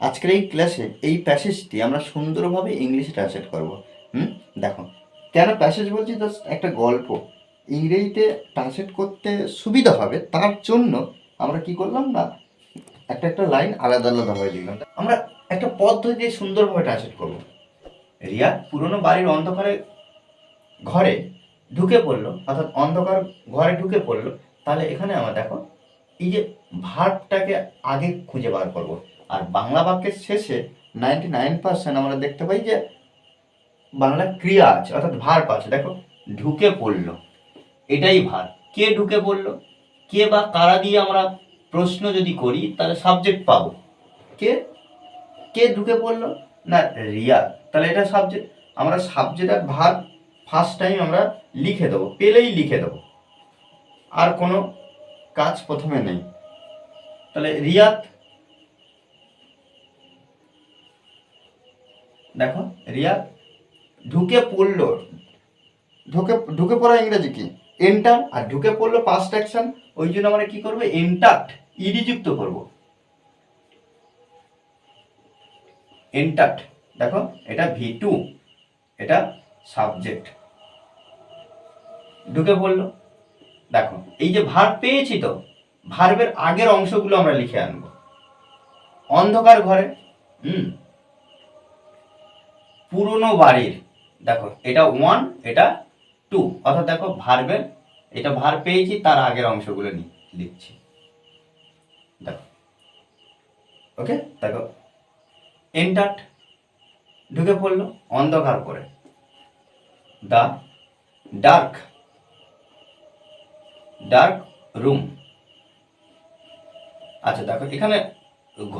আজকের এই ক্লাসে এই প্যাসেজটি আমরা সুন্দরভাবে ইংলিশে ট্রান্সলেট করব। হুম? দেখো। কেন প্যাসেজ বলছি? জাস্ট একটা গল্প। ইংরেজিতে ট্রান্সলেট করতে সুবিধা হবে, তার জন্য আমরা কি করলাম না, একটা একটা লাইন আলাদা আলাদা হয়ে দিলাম। আমরা একটা পদ্ধতি দিয়ে সুন্দরভাবে ট্রান্সলেট করব। রিয়া পুরনো বাড়ির অন্ধকারে ঘরে ঢুকে পড়ল, অর্থাৎ অন্ধকার ঘরে ঢুকে পড়ল। তাহলে এখানে আমরা দেখো, এই যে ভার্বটাকে আগে খুঁজে বার করব। আর বাংলা বাক্যের শেষে নাইনটি নাইন পার্সেন্ট আমরা দেখতে পাই যে বাংলা ক্রিয়া আছে, অর্থাৎ ভার্ব আছে। দেখো, ঢুকে পড়ল। এটাই ভার কে ঢুকে পড়ল? কে বা কারা দিয়ে আমরা প্রশ্ন যদি করি, তাহলে সাবজেক্ট পাবো। কে? কে ঢুকে পড়ল? না, রিয়া। তাহলে এটা সাবজেক্ট আমরা সাবজেক্ট আর ভার ফার্স্ট টাইম আমরা লিখে দেবো। পেলেই লিখে দেবো। আর কোনো কাজ প্রথমে নেই। তাহলে রিয়াত দেখো রিয়াত ঢুকে পড়ল। ঢুকে ঢুকে পড়া ইংরেজি কি? এন্টার আর ঢুকে পড়ল পাস্ট অ্যাকশন ওই জন্য আমরা কি করব? এন্টার্ট ইডি যুক্ত করব। এন্টার্ট দেখো, এটা ভি টু এটা সাবজেক্ট ঢুকে পড়ল। দেখো, এই যে ভার্ব পেয়েছি তো ভার্বের আগের অংশগুলো আমরা লিখে আনব। অন্ধকার ঘরে, হুম পুরনো বাড়ির, দেখো, এটা ওয়ান এটা টু অর্থাৎ দেখো ভার্বের এটা ভার পেয়েছি, তার আগের অংশগুলো লিখছি। দেখো ওকে দেখো এন্টার্ট ঢুকে পড়ল, অন্ধকার করে। দা ডার্ক ডার্ক রুম আচ্ছা দেখো, এখানে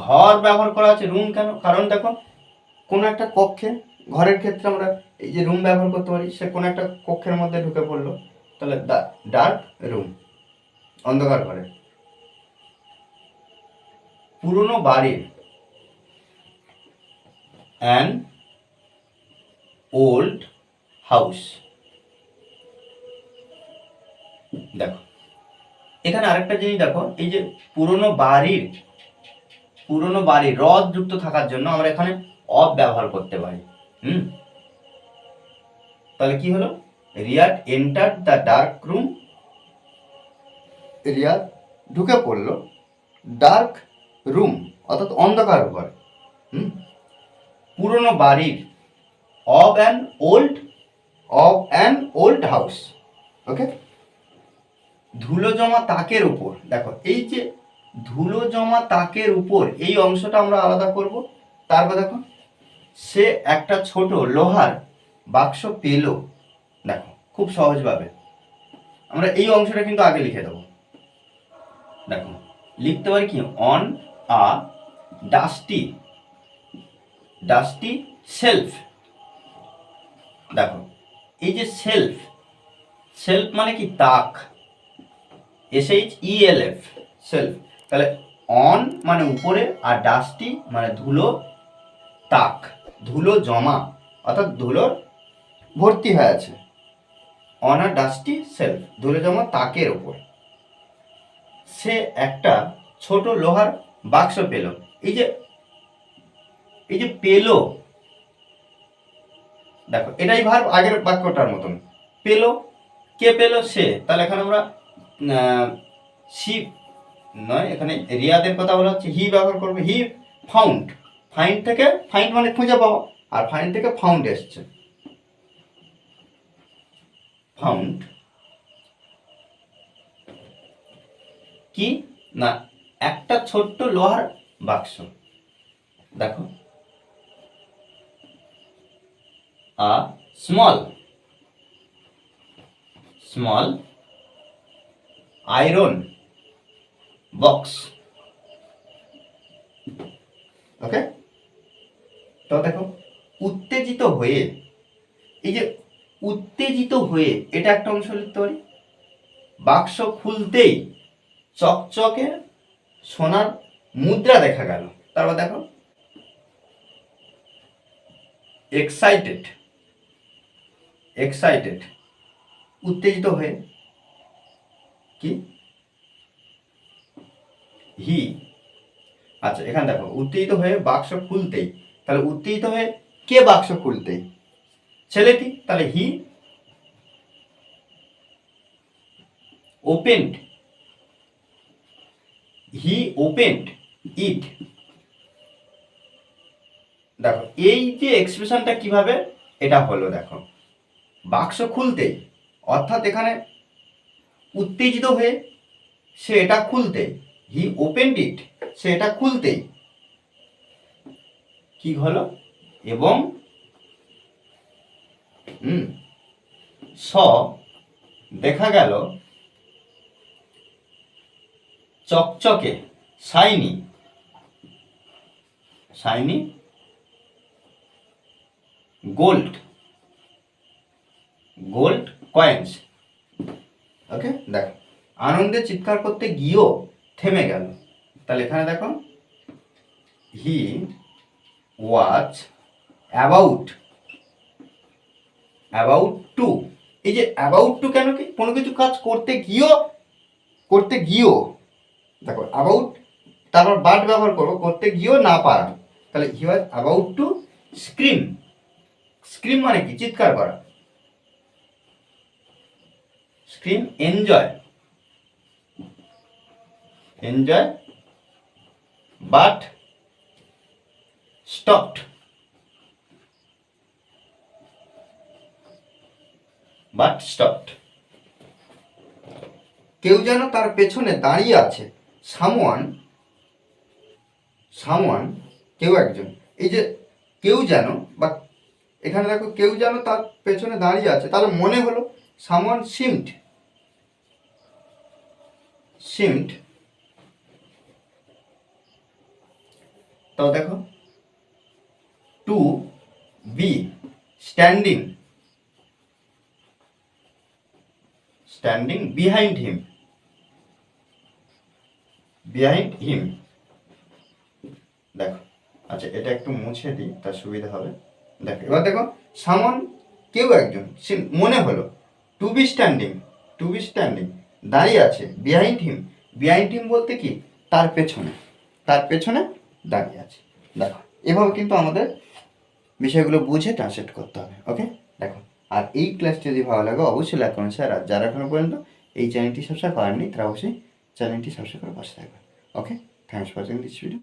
ঘর ব্যবহার করা আছে রুম কেন? কারণ দেখো, কোনো একটা কক্ষে ঘরের ক্ষেত্রে আমরা এই যে রুম ব্যবহার করতে পারি, সে কোনো একটা কক্ষের মধ্যে ঢুকে পড়ল, তাহলে ডার্ক রুম অন্ধকার ঘরে। পুরনো বাড়ির অ্যান ওল্ড হাউস দেখো, এখানে আরেকটা জিনিস দেখো, এই যে পুরনো বাড়ির, পুরনো বাড়ি রদ যুক্ত থাকার জন্য আমরা এখানে অফ ব্যবহার করতে পারি। হুম। তাহলে কি হলো? Riyad enter the dark room Riyad ঢুকে পড়ল। ডার্ক রুম অর্থাৎ অন্ধকার ঘর। হুম। পুরনো বাড়ির of an old of an old house okay ধুলো জমা তাকের উপর। দেখো, এই যে ধুলো জমা তাকের উপর, এই অংশটা আমরা আলাদা করব। তারপর দেখো। সে একটা ছোট লোহার বাক্স পেল। দেখো, খুব সহজভাবে। আমরা এই অংশটা কিন্তু আগে লিখে দেবো। দেখো, লিখতে পারি কি? On a dusty dusty shelf দেখো, এই যে সেলফ সেলফ মানে কি? তাক। S H E L F shelf তাহলে অন মানে উপরে আর ডাস্টি মানে ধুলো, তাক। ধুলো জমা, অর্থাৎ ধুলোর ভর্তি হয়ে আছে। অন আর ডাস্টি সেলফ ধুলো জমা তাকের ওপর সে একটা ছোট লোহার বাক্স পেল। এই যে এই যে পেল, দেখো, এটাই ভার আগের বাক্যটার মতন। পেল, কে পেল? সে। তাহলে এখানে আমরা সি নয়, এখানে রিয়াদের কথা বলা হচ্ছে হি ব্যবহার করবে। হি ফাউন্ড ফাইন্ড থেকে ফাইন মানে খুঁজে পাওয়া আর ফাইন থেকে ফাউন্ড এসছে। ফাউন্ড কি? না, একটা ছোট্ট লোহার বাক্স। দেখো। A small small iron box okay তো দেখো, উত্তেজিত হয়ে, এই যে উত্তেজিত হয়ে, এটা একটা অংশ লিখতে পারি? বাক্স খুলতেই চকচকে সোনার মুদ্রা দেখা গেল। তারপর দেখো এক্সাইটেড এক্সাইটেড উত্তেজিত হয়ে, কি? হি আচ্ছা এখানে দেখো, উত্তেজিত হয়ে বাক্স খুলতেই তাহলে উত্তেজিত হয়ে কে বাক্স খুলতে? ছেলেটি? তাহলে হি ওপেন্ড হি ওপেন্ড ইট দেখো, এই যে এক্সপ্রেশনটা কীভাবে? এটা হলো দেখো, বাক্স খুলতেই অর্থাৎ এখানে উত্তেজিত হয়ে সে এটা খুলতে হি ওপেন্ড ইট সে এটা খুলতেই কি হলো? এবং স দেখা গেল চকচকে shiny shiny gold. Gold coins. Okay, দেখো, আনন্দে চিৎকার করতে গিয়েও থেমে গেল। তাহলে এখানে দেখো, he watch about about to এই যে অ্যাবাউট টু কেন কি? কোনো কিছু কাজ করতে গিয়েও করতে গিয়েও, দেখো অ্যাবাউট তারপর বাট ব্যবহার করব, করতে গিয়েও না পারা। তাহলে he was about to scream scream মানে কি? চিৎকার করা। Scream enjoy enjoy but stopped but stopped কেউ যেন তার পেছনে দাঁড়িয়ে আছে। সামওয়ান সামওয়ান কেউ একজন। এই যে কেউ যেন বা এখানে দেখো কেউ যেন তার পেছনে দাঁড়িয়ে আছে। তাহলে মনে হলো সামওয়ান সিমড সিমড তাও দেখো। To be standing standing behind him behind him দেখো আচ্ছা এটা একটু মুছে দিই, তার সুবিধা হবে। দেখো, এবার দেখো, সামন কেউ একজন, সে মনে হলো to be standing to be standing দাঁড়িয়ে আছে বিহাইন্ড হিম বিহাইন্ড হিম বলতে কি? তার পেছনে তার পেছনে দাঁড়িয়ে আছে। দেখো, এভাবে কিন্তু আমাদের বিষয়গুলো বুঝে ট্রান্সলেট করতে হবে ওকে দেখো, আর এই ক্লাসটি যদি ভালো লাগে, অবশ্যই লাইক করুন স্যার আর যারা এখনও পর্যন্ত এই চ্যানেলটি সাবস্ক্রাইব করেননি, তারা অবশ্যই চ্যানেলটি সাবস্ক্রাইব করে পাশে থাকবে okay thanks for watching this video